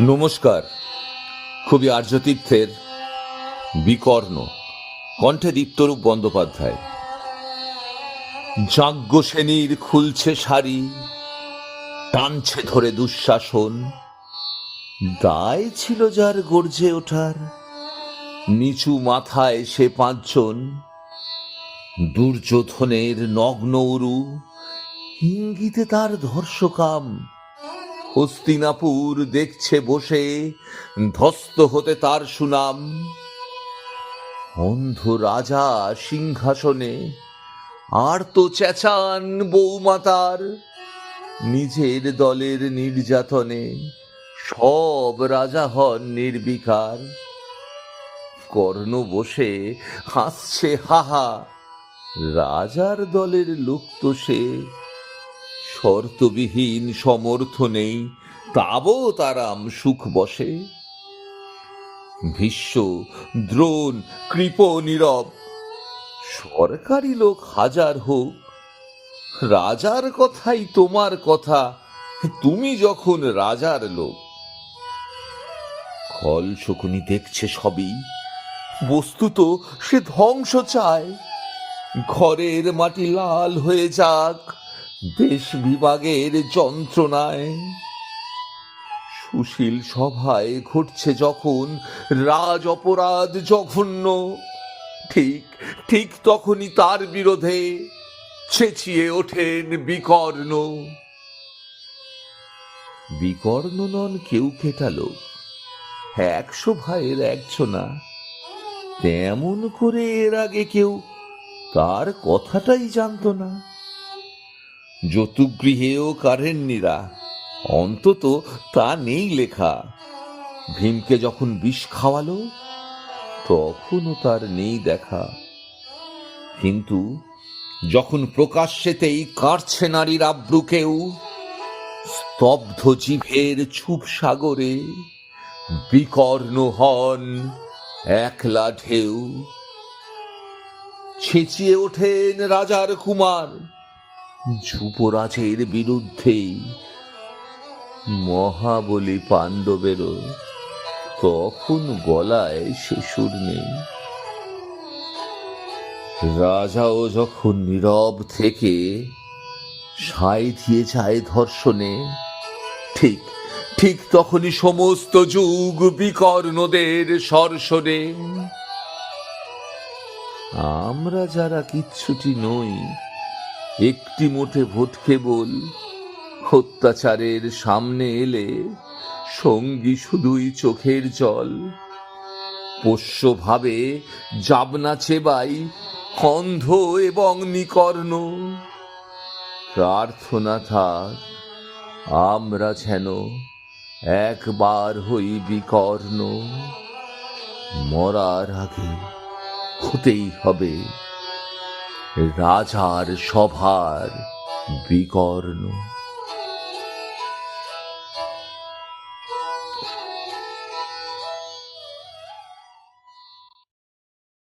নমস্কার। খুবই আর্যতীর্থের বিকর্ণ, কণ্ঠে দীপ্তরূপ বন্দ্যোপাধ্যায়। যাজ্ঞ খুলছে শাড়ি টানছে ধরে দুঃশাসন। দায় ছিল যার গর্জে ওঠার, নিচু মাথায় সে পাঁচজন। দুর্যোধনের নগ্ন উরু, ইঙ্গিতে তার ধর্ষকাম হস্তিনাপুর দেখছে বসে ধস্ত হতে তার সুনাম। অন্ধ রাজা সিংহাসনে, আর তো চেঁচান বৌমাতার নিজের দলের নির্যাতনে সব রাজা হন নির্বিকার। কর্ণ বসে হাসছে, হাহা, রাজার দলের লোক তো সে শর্তবিহীন সমর্থ নেই, তাবও তারাম সুখ বসে। ভীষ্ম, দ্রোণ, কৃপ, নীরব, সরকারি লোক হাজার হোক, রাজার কথাই তোমার কথা, তুমি যখন রাজার লোক। খল শকুনি দেখছে সবই, বস্তুত সে ধ্বংস চায়, ঘরের মাটি লাল হয়ে যাক দেশ বিভাগের যন্ত্রণায়। সুশীল সভায় ঘটছে যখন রাজ অপরাধ জঘন্য। ঠিক ঠিক তখনই তার বিরোধে চেঁচিয়ে ওঠেন বিকর্ণ। বিকর্ণ নন কেউ কেটালো একশো ভাইয়ের একজনা। তেমন করে এর আগে কেউ তার কথাটাই জানতো না। যতুগৃহেও কারেননিরা অন্তত তা নেই লেখা। ভীমকে যখন বিষ খাওয়ালো, তখনও তার নেই দেখা। কিন্তু যখন প্রকাশ্যেতেই কাটছে নারীর আব্রু কেউ স্তব্ধ জিভের ছুপ সাগরে বিকর্ণ হন একলা ঢেউ। ছেঁচিয়ে ওঠেন রাজার কুমার যুবরাজের বিরুদ্ধেই মহাবলী পাণ্ডবেরও তখন গলায় সুর নেই। রাজাও যখন নীরব থেকে সাই দিয়ে যায় ধর্ষণে, ঠিক ঠিক তখনই সমস্ত যুগ বিকর্ণদের সরসরে আমরা যারা কিচ্ছুটি নই একটি মোটে ভোট কেবল। অত্যাচারের সামনে এলে সঙ্গী শুধুই চোখের জল। পোষ্যভাবে যাবনা চেবাই অন্ধ এবং নিকর্ণ। প্রার্থনা থাক, আমরা যেন একবার হই বিকর্ণ। মরার আগে হতেই হবে। রাজার সভার বিকর্ণ